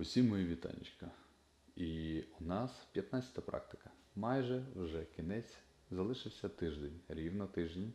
Усім мої вітанечка. І у нас 15-та практика. Майже вже кінець. Залишився тиждень, рівно тиждень.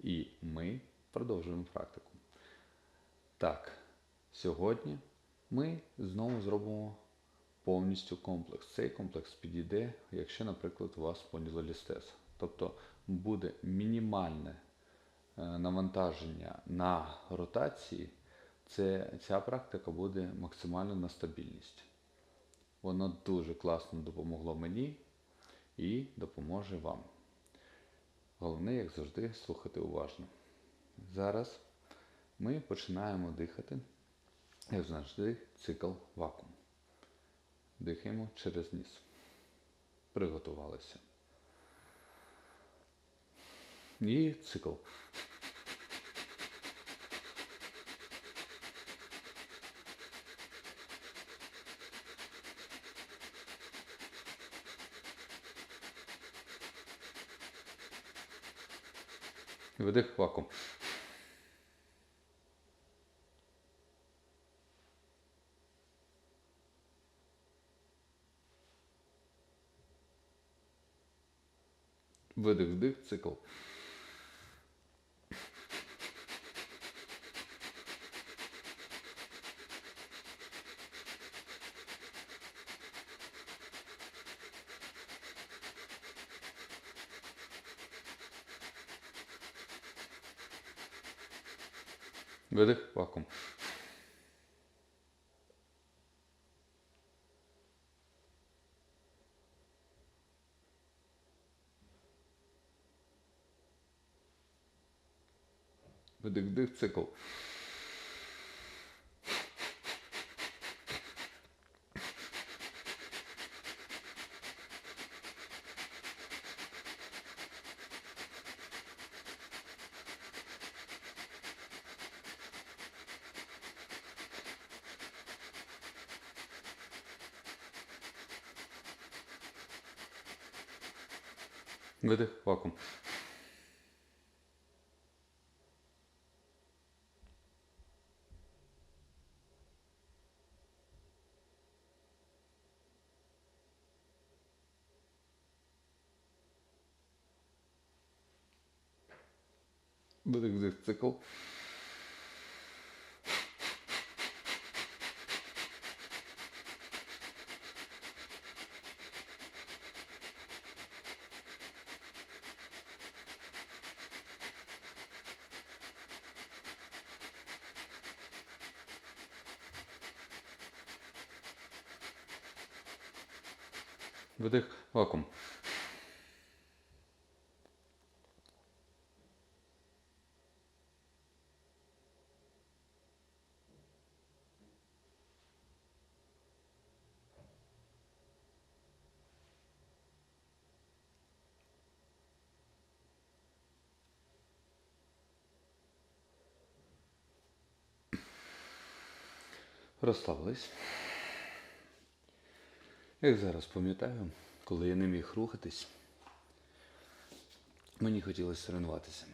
І ми продовжуємо практику. Так, сьогодні ми знову зробимо повністю комплекс. Цей комплекс підійде, якщо, наприклад, у вас спондилолістез. Тобто буде мінімальне е, навантаження на ротації, це, ця практика буде максимально на стабільність. Воно дуже класно допомогло мені і допоможе вам. Головне, як завжди, слухати уважно. Зараз ми починаємо дихати, як завжди, цикл вакуум. Дихаємо через ніс. Приготувалися. І цикл. Видих вакуум. Видих, вдих, цикл. Видих, вакуум. Видих, дих, цикл. Видих, вакуум. Видих, вдих, цикл. Видих, вакуум. Розслабились. Як зараз пам'ятаю, коли я не міг рухатись, мені хотілося тренуватися.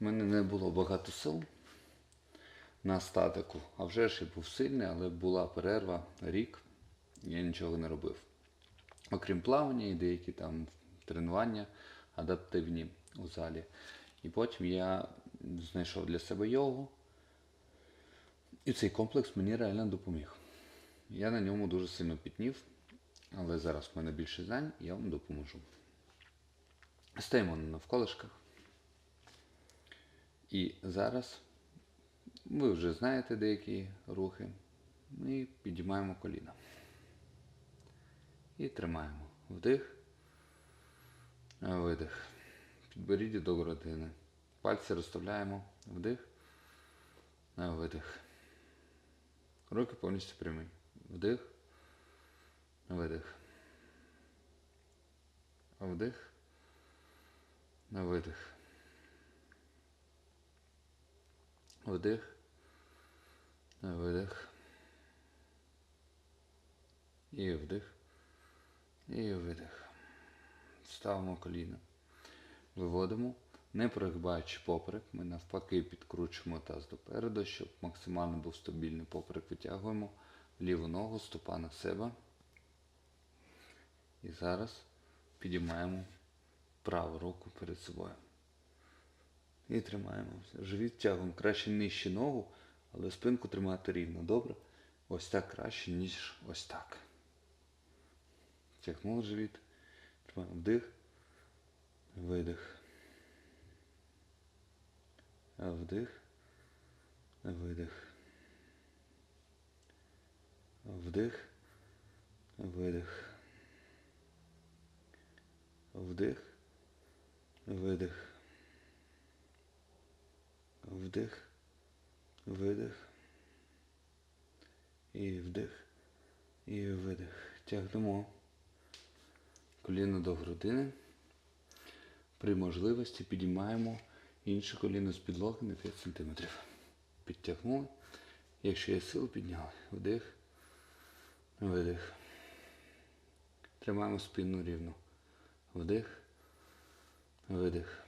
У мене не було багато сил на статику, а вже ж я був сильний, але була перерва, рік, я нічого не робив. Окрім плавання і деякі там тренування адаптивні у залі. І потім я знайшов для себе йогу. І цей комплекс мені реально допоміг. Я на ньому дуже сильно пітнів, але зараз в мене більше знань, я вам допоможу. Стаємо на навколишках. І зараз ви вже знаєте деякі рухи. І підіймаємо коліна. І тримаємо. Вдих. Видих. Підберіть до грудини. Пальці розставляємо. Вдих. Видих. Руки повністю прямі. Вдих. Видих. Вдих. Видих. Вдих. Видих. І вдих. І видих. Ставимо коліна. Виводимо Не прогибаючи поперек, ми навпаки підкручуємо таз допереду, щоб максимально був стабільний поперек. Витягуємо ліву ногу, стопа на себе. І зараз підіймаємо праву руку перед собою. І тримаємо. Живіт тягуємо краще нижче ногу, але спинку тримати рівно. Добре? Ось так краще, ніж ось так. Тягнули живіт. Тримаємо вдих, видих. Вдих, видих. Вдих, видих. Вдих, видих. Вдих, видих. І вдих. І видих. Тягнемо коліно до грудини. При можливості підіймаємо інше коліно з підлоги на 5 см. Підтягнули. Якщо є сил, підняли. Вдих. Видих. Тримаємо спину рівно. Вдих. Видих.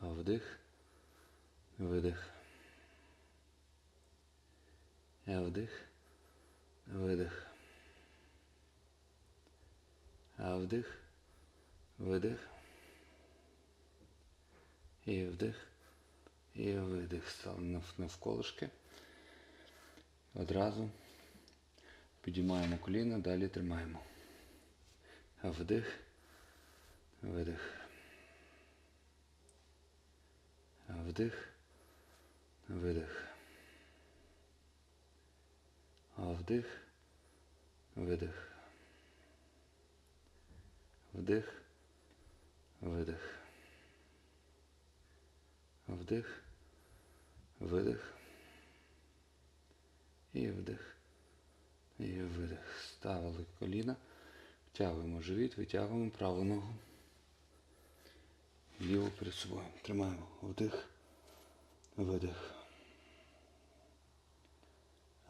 Вдих. Видих. Вдих. Видих. Вдих. Видих. І вдих. І видих. Стали нав- навколишки. Одразу підіймаємо коліна, далі тримаємо. Вдих. Видих. Вдих. Видих. Вдих. Видих. Вдих. Видих. Вдих. Видих. І вдих. І видих. Ставили коліна. Втягуємо живіт, витягуємо праву ногу. Ліву перед собою. Тримаємо. Вдих. Видих.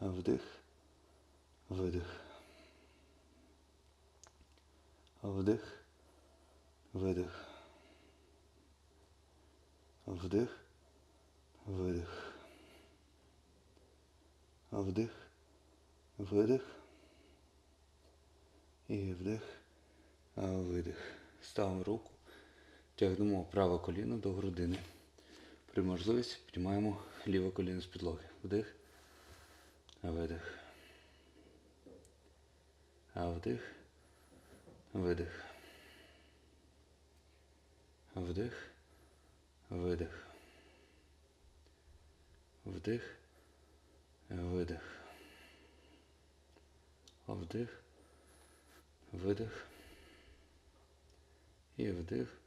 Вдих. Видих. Вдих. Видих. Вдих. Видих. Вдих. Видих. І вдих. Видих. Ставимо руку. Тягнемо праве коліно до грудини. При можливості піднімаємо ліве коліно з підлоги. Вдих. Видих. Вдих. Видих. Вдих. Видих. Вдих. Видих. Вдих. Видих. І вдих.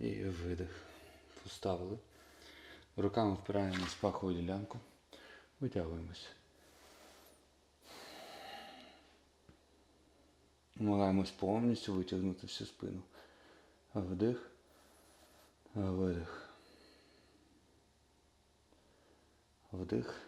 І видих. Поставили. Руками впираємось в пахову ділянку. Витягуємось. Намагаємось повністю витягнути всю спину. Вдих. Видих. Вдих.